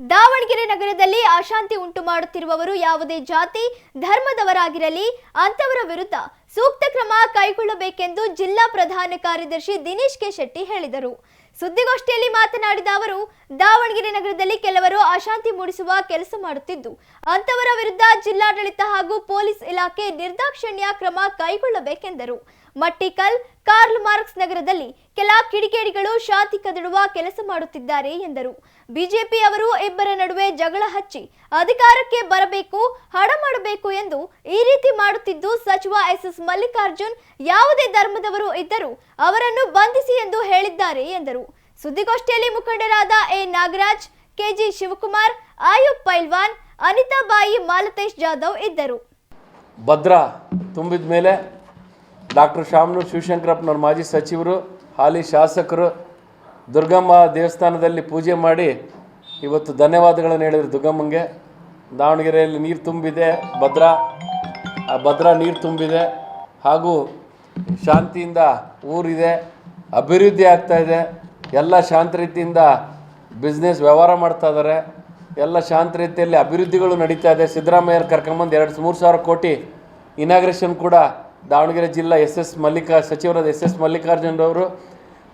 ದಾವಣಗೆರೆ ನಗರದಲ್ಲಿ ಅಶಾಂತಿ ಉಂಟು ಮಾಡುತ್ತಿರುವವರು ಯಾವುದೇ ಜಾತಿ ಧರ್ಮದವರಾಗಿರಲಿ ಅಂತವರ ವಿರುದ್ಧ ಸೂಕ್ತ ಕ್ರಮ ಕೈಗೊಳ್ಳಬೇಕೆಂದು ಜಿಲ್ಲಾ ಪ್ರಧಾನ ಕಾರ್ಯದರ್ಶಿ ದಿನೇಶ್ ಕೆ ಶೆಟ್ಟಿ ಹೇಳಿದರು. ಸುದ್ದಿಗೋಷ್ಠಿಯಲ್ಲಿ ಮಾತನಾಡಿದ ಅವರು, ದಾವಣಗೆರೆ ನಗರದಲ್ಲಿ ಕೆಲವರು ಅಶಾಂತಿ ಮೂಡಿಸುವ ಕೆಲಸ ಮಾಡುತ್ತಿದ್ದು ಅಂತವರ ವಿರುದ್ಧ ಜಿಲ್ಲಾಡಳಿತ ಹಾಗೂ ಪೊಲೀಸ್ ಇಲಾಖೆ ನಿರ್ದಾಕ್ಷಿಣ್ಯ ಕ್ರಮ ಕೈಗೊಳ್ಳಬೇಕೆಂದರು. ಮಟ್ಟಿಕಲ್, ಕಾರ್ಲ್ ಮಾರ್ಕ್ಸ್ ನಗರದಲ್ಲಿ ಕೆಲ ಕಿಡಿಗೇಡಿಗಳು ಶಾಂತಿ ಕದಡುವ ಕೆಲಸ ಮಾಡುತ್ತಿದ್ದಾರೆ ಎಂದರು. ಬಿಜೆಪಿ ಅವರು ಇಬ್ಬರ ನಡುವೆ ಜಗಳ ಹಚ್ಚಿ, ಅಧಿಕಾರಕ್ಕೆ ಬರಬೇಕು, ಹಣ ಮಾಡಬೇಕು ಎಂದು ಈ ರೀತಿ ಮಾಡುತ್ತಿದ್ದು ಸಚಿವ ಎಸ್ ಎಸ್ ಮಲ್ಲಿಕಾರ್ಜುನ್ ಯಾವುದೇ ಧರ್ಮದವರು ಇದ್ದರೂ ಅವರನ್ನು ಬಂಧಿಸಿ ಎಂದು ಹೇಳಿದ್ದಾರೆ ಎಂದರು. ಸುದ್ದಿಗೋಷ್ಠಿಯಲ್ಲಿ ಮುಖಂಡರಾದ A. Nagaraj K G Shivakumar, Ayub Pailwan, Anita Bai, Malatesh Jadhav ಇದ್ದರು. ಭದ್ರಾ ತುಂಬಿದ ಮೇಲೆ ಡಾಕ್ಟರ್ ಶಾಮನೂರು ಶಿವಶಂಕರಪ್ಪನವ್ರ ಮಾಜಿ ಸಚಿವರು, ಹಾಲಿ ಶಾಸಕರು ದುರ್ಗಮ್ಮ ದೇವಸ್ಥಾನದಲ್ಲಿ ಪೂಜೆ ಮಾಡಿ ಇವತ್ತು ಧನ್ಯವಾದಗಳನ್ನು ಹೇಳಿದರು ದುರ್ಗಮ್ಮಂಗೆ. ದಾವಣಗೆರೆಯಲ್ಲಿ ನೀರು ತುಂಬಿದೆ ಭದ್ರಾ. ಆ ಭದ್ರಾ ನೀರು ತುಂಬಿದೆ. ಹಾಗೂ ಶಾಂತಿಯಿಂದ ಊರಿದೆ, ಅಭಿವೃದ್ಧಿ ಆಗ್ತಾ ಇದೆ. ಎಲ್ಲ ಶಾಂತ ರೀತಿಯಿಂದ ಬಿಸ್ನೆಸ್ ವ್ಯವಹಾರ ಮಾಡ್ತಾ ಇದ್ದಾರೆ. ಎಲ್ಲ ಶಾಂತ ರೀತಿಯಲ್ಲಿ ಅಭಿವೃದ್ಧಿಗಳು ನಡೀತಾ ಇದೆ. ಸಿದ್ದರಾಮಯ್ಯ ಕರ್ಕೊಂಬಂದು ಎರಡು, ಮೂರು ಸಾವಿರ ಕೋಟಿ ಇನಾಗ್ರೇಷನ್ ಕೂಡ ದಾವಣಗೆರೆ ಜಿಲ್ಲಾ ಎಸ್ ಎಸ್ ಮಲ್ಲಿಕಾ, ಸಚಿವರಾದ ಎಸ್ ಎಸ್ ಮಲ್ಲಿಕಾರ್ಜುನರವರು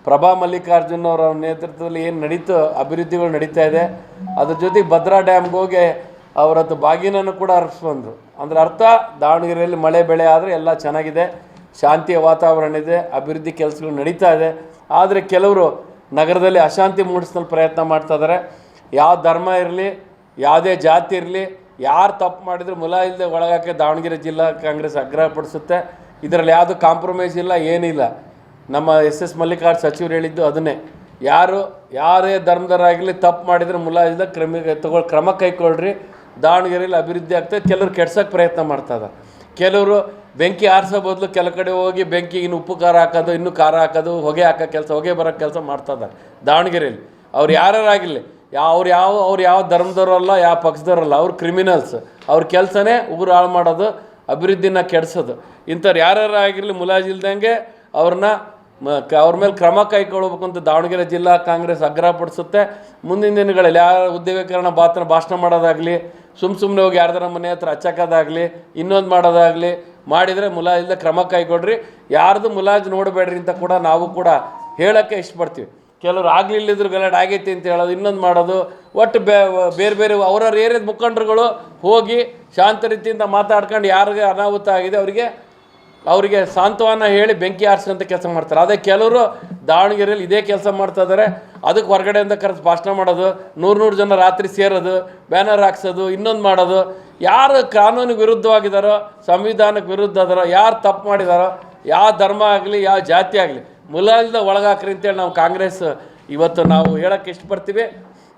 ಪ್ರಭಾ ಮಲ್ಲಿಕಾರ್ಜುನ್ ಅವರ ನೇತೃತ್ವದಲ್ಲಿ ಏನು ನಡೀತು ಅಭಿವೃದ್ಧಿಗಳು ನಡೀತಾ ಇದೆ. ಅದ್ರ ಜೊತೆಗೆ ಭದ್ರಾ ಡ್ಯಾಮ್ಗೆ ಹೋಗಿ ಅವರದ್ದು ಬಾಗಿನನ್ನು ಕೂಡ ಅರ್ಪಿಸ್ಬಂದರು ಅಂದ್ರೆ. ಅರ್ಥ, ದಾವಣಗೆರೆಯಲ್ಲಿ ಮಳೆ ಬೆಳೆ ಆದರೆ ಎಲ್ಲ ಚೆನ್ನಾಗಿದೆ, ಶಾಂತಿಯ ವಾತಾವರಣ ಇದೆ, ಅಭಿವೃದ್ಧಿ ಕೆಲಸಗಳು ನಡೀತಾ ಇದೆ. ಆದರೆ ಕೆಲವರು ನಗರದಲ್ಲಿ ಅಶಾಂತಿ ಮೂಡಿಸಲು ಪ್ರಯತ್ನ ಮಾಡ್ತಾ ಇದ್ದಾರೆ ಯಾವ ಧರ್ಮ ಇರಲಿ, ಯಾವುದೇ ಜಾತಿ ಇರಲಿ, ಯಾರು ತಪ್ಪು ಮಾಡಿದ್ರು ಮುಲ ಇಲ್ಲದೆ ಒಳಗಾಕೆ ದಾವಣಗೆರೆ ಜಿಲ್ಲಾ ಕಾಂಗ್ರೆಸ್ ಆಗ್ರಹಪಡಿಸುತ್ತೆ ಇದರಲ್ಲಿ ಯಾವುದು ಕಾಂಪ್ರಮೈಸ್ ಇಲ್ಲ ಏನಿಲ್ಲ ನಮ್ಮ ಎಸ್ ಎಸ್ ಮಲ್ಲಿಕಾರ್ ಸಚಿವರು ಹೇಳಿದ್ದು ಅದನ್ನೇ. ಯಾರು, ಯಾರೇ ಧರ್ಮದವರಾಗಲಿ ತಪ್ಪು ಮಾಡಿದರೆ ಮುಲಾಜಿಲ್ಲ ಕ್ರಮ ತಗೊಳ್ಳಿ ಕ್ರಮ ಕೈಗೊಳ್ರಿ. ದಾವಣಗೆರೆಯಲ್ಲಿ ಅಭಿವೃದ್ಧಿ ಆಗ್ತದೆ, ಕೆಲವರು ಕೆಡ್ಸೋಕ್ಕೆ ಪ್ರಯತ್ನ ಮಾಡ್ತಾ ಇದ್ದಾರೆ. ಕೆಲವರು ಬೆಂಕಿ ಆರಿಸೋ ಬದಲು ಕೆಲ ಕಡೆ ಹೋಗಿ ಬೆಂಕಿ ಇನ್ನು ಉಪ್ಪು ಖಾರ ಹಾಕೋದು, ಇನ್ನೂ ಖಾರ ಹಾಕೋದು, ಹೊಗೆ ಹಾಕೋ ಕೆಲಸ, ಹೊಗೆ ಬರೋ ಕೆಲಸ ಮಾಡ್ತಾ ಇದ್ದಾರೆ ದಾವಣಗೆರೆಯಲ್ಲಿ. ಅವ್ರು ಯಾರ್ಯಾರಾಗಿರಲಿ ಯಾವ ಅವ್ರು ಯಾವ ಅವ್ರು ಯಾವ ಧರ್ಮದವರಲ್ಲ ಯಾವ ಪಕ್ಷದವರಲ್ಲ ಅವ್ರು ಕ್ರಿಮಿನಲ್ಸ್ ಅವ್ರ ಕೆಲಸನೇ ಉಗುರು ಹಾಳು ಮಾಡೋದು, ಅಭಿವೃದ್ಧಿನ ಕೆಡಿಸೋದು. ಇಂಥವ್ರು ಯಾರ್ಯಾರು ಆಗಿರಲಿ ಮುಲಾಜಿಲ್ದಂಗೆ ಅವ್ರನ್ನ ಮ ಕ ಅವ್ರ ಮೇಲೆ ಕ್ರಮ ಕೈಗೊಳ್ಬೇಕು ಅಂತ ದಾವಣಗೆರೆ ಜಿಲ್ಲಾ ಕಾಂಗ್ರೆಸ್ ಆಗ್ರಹಪಡಿಸುತ್ತೆ ಮುಂದಿನ ದಿನಗಳಲ್ಲಿ ಯಾರ ಉದ್ಯೋಗೀಕರಣ ಬಾತ್ರ ಭಾಷಣ ಮಾಡೋದಾಗಲಿ ಸುಮ್ಮ ಸುಮ್ಮನೆ ಹೋಗಿ ಯಾರ್ದಾರ ಮನೆ ಹತ್ರ ಹಚ್ಚಕ್ಕೋದಾಗಲಿ ಇನ್ನೊಂದು ಮಾಡೋದಾಗಲಿ, ಮಾಡಿದರೆ ಮುಲಾಜಿಲ್ದ ಕ್ರಮ ಕೈಗೊಡ್ರಿ ಯಾರ್ದು ಮುಲಾಜ್ ನೋಡಬೇಡ್ರಿ ಅಂತ ಕೂಡ ನಾವು ಕೂಡ ಹೇಳೋಕ್ಕೆ ಇಷ್ಟಪಡ್ತೀವಿ. ಕೆಲವರು ಆಗಲಿಲ್ಲದ್ರು ಗಲಾಟೆ ಆಗೈತಿ ಅಂತ ಹೇಳೋದು, ಇನ್ನೊಂದು ಮಾಡೋದು, ಒಟ್ಟು ಬೇರೆ ಬೇರೆ ಅವ್ರವ್ರ ಏರಿಯಾದ ಮುಖಂಡರುಗಳು ಹೋಗಿ ಶಾಂತ ರೀತಿಯಿಂದ ಮಾತಾಡ್ಕೊಂಡು ಯಾರಿಗೆ ಅನಾಹುತ ಆಗಿದೆ ಅವರಿಗೆ ಅವರಿಗೆ ಸಾಂತ್ವನ ಹೇಳಿ ಬೆಂಕಿ ಆರಿಸೋಂಥ ಕೆಲಸ ಮಾಡ್ತಾರೆ. ಅದೇ ಕೆಲವರು ದಾವಣಗೆರೆಯಲ್ಲಿ ಇದೇ ಕೆಲಸ ಮಾಡ್ತಾ ಇದ್ದಾರೆ ಅದಕ್ಕೆ ಹೊರಗಡೆಯಿಂದ ಕರೆದು ಭಾಷಣ ಮಾಡೋದು, ನೂರು ನೂರು ಜನ ರಾತ್ರಿ ಸೇರೋದು, ಬ್ಯಾನರ್ ಹಾಕ್ಸೋದು, ಇನ್ನೊಂದು ಮಾಡೋದು. ಯಾರು ಕಾನೂನಿಗೆ ವಿರುದ್ಧವಾಗಿದ್ದಾರೋ ಸಂವಿಧಾನಕ್ಕೆ ವಿರುದ್ಧ ಅದಾರೋ, ಯಾರು ತಪ್ಪು ಮಾಡಿದಾರೋ, ಯಾವ ಧರ್ಮ ಆಗಲಿ, ಯಾವ ಜಾತಿ ಆಗಲಿ, ಮುಲಾಲ್ದ ಒಳಗಾಕ್ರಿ ಅಂತೇಳಿ ನಾವು ಕಾಂಗ್ರೆಸ್ ಇವತ್ತು ನಾವು ಹೇಳೋಕ್ಕೆ ಇಷ್ಟಪಡ್ತೀವಿ.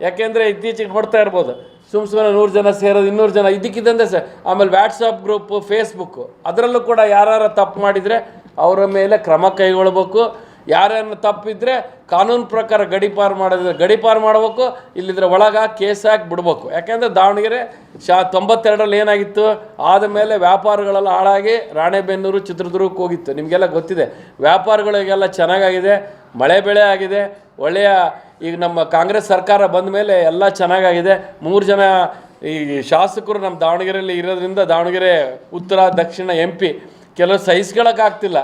ಯಾಕೆಂದರೆ ಇತ್ತೀಚೆಗೆ ನೋಡ್ತಾ ಇರ್ಬೋದು ಸುಮ್ಮ ಸುಮ್ಮನೆ ನೂರು ಜನ ಸೇರೋದು ಇನ್ನೂರು ಜನ, ಇದಕ್ಕಿದ್ದಂತೆ ಸರ್, ಆಮೇಲೆ ವ್ಯಾಟ್ಸಪ್ ಗ್ರೂಪು ಫೇಸ್ಬುಕ್ಕು ಅದರಲ್ಲೂ ಕೂಡ ಯಾರು ತಪ್ಪು ಮಾಡಿದರೆ ಅವರ ಮೇಲೆ ಕ್ರಮ ಕೈಗೊಳ್ಬೇಕು. ಯಾರ್ಯಾರನ್ನ ತಪ್ಪಿದ್ರೆ ಕಾನೂನು ಪ್ರಕಾರ ಗಡಿಪಾರು ಮಾಡಿದ್ರೆ ಗಡಿಪಾರು ಮಾಡಬೇಕು, ಇಲ್ಲಿದ್ರೆ ಒಳಗೆ ಕೇಸ್ ಹಾಕಿ ಬಿಡ್ಬೇಕು. ಯಾಕೆಂದರೆ ದಾವಣಗೆರೆ ಶಾ ತೊಂಬತ್ತೆರಡರಲ್ಲಿ ಏನಾಗಿತ್ತು, ಆದ ಮೇಲೆ ವ್ಯಾಪಾರಗಳೆಲ್ಲ ಹಾಳಾಗಿ ರಾಣೆಬೆನ್ನೂರು ಚಿತ್ರದುರ್ಗಕ್ಕೆ ಹೋಗಿತ್ತು. ನಿಮಗೆಲ್ಲ ಗೊತ್ತಿದೆ, ವ್ಯಾಪಾರಗಳಿಗೆಲ್ಲ ಚೆನ್ನಾಗಾಗಿದೆ, ಮಳೆ ಬೆಳೆ ಆಗಿದೆ ಒಳ್ಳೆಯ ಈಗ ನಮ್ಮ ಕಾಂಗ್ರೆಸ್ ಸರ್ಕಾರ ಬಂದ ಮೇಲೆ ಎಲ್ಲ ಚೆನ್ನಾಗಾಗಿದೆ. ಮೂರು ಜನ ಈ ಶಾಸಕರು ನಮ್ಮ ದಾವಣಗೆರೆಯಲ್ಲಿ ಇರೋದ್ರಿಂದ ದಾವಣಗೆರೆ, ಉತ್ತರ, ದಕ್ಷಿಣ, ಎಂ ಪಿ ಕೆಲವು ಸಹಿಸ್ಕೊಳಕ್ಕಾಗ್ತಿಲ್ಲ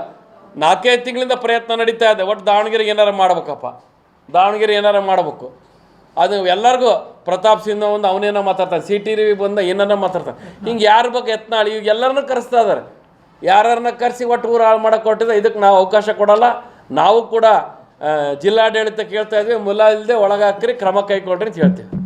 ನಾಲ್ಕೈದು ತಿಂಗಳಿಂದ ಪ್ರಯತ್ನ ನಡೀತಾ ಇದೆ. ಒಟ್ಟು ದಾವಣಗೆರೆಗೆ ಏನಾರ ಮಾಡ್ಬೇಕಪ್ಪ. ದಾವಣಗೆರೆ ಏನಾರ ಮಾಡಬೇಕು. ಅದು ಎಲ್ಲರಿಗೂ ಪ್ರತಾಪ್ ಸಿಂಹ ಒಂದು ಅವನೇನೋ ಮಾತಾಡ್ತಾನೆ. ಸಿ ಟಿ ರಿವಿ ಬಂದ ಏನಾರ ಮಾತಾಡ್ತಾನೆ. ಹಿಂಗೆ ಯಾರ ಬಗ್ಗೆ ಯತ್ನಾಳಿ ಈಗ ಎಲ್ಲರನ್ನೂ ಕರೆಸ್ತಾ ಇದ್ದಾರೆ ಯಾರನ್ನ ಕರೆಸಿ ಒಟ್ಟು ಊರು ಹಾಳು ಮಾಡೋಕೆ ಕೊಟ್ಟಿದೆ ಇದಕ್ಕೆ ನಾವು ಅವಕಾಶ ಕೊಡಲ್ಲ. ನಾವು ಕೂಡ ಜಿಲ್ಲಾಡಳಿತ ಕೇಳ್ತಾ ಇದ್ವಿ ಮುಲ ಇಲ್ಲದೆ ಒಳಗಾಕ್ರಿ ಕ್ರಮ ಕೈಗೊಳ್ರಿ ಅಂತ ಹೇಳ್ತೀವಿ.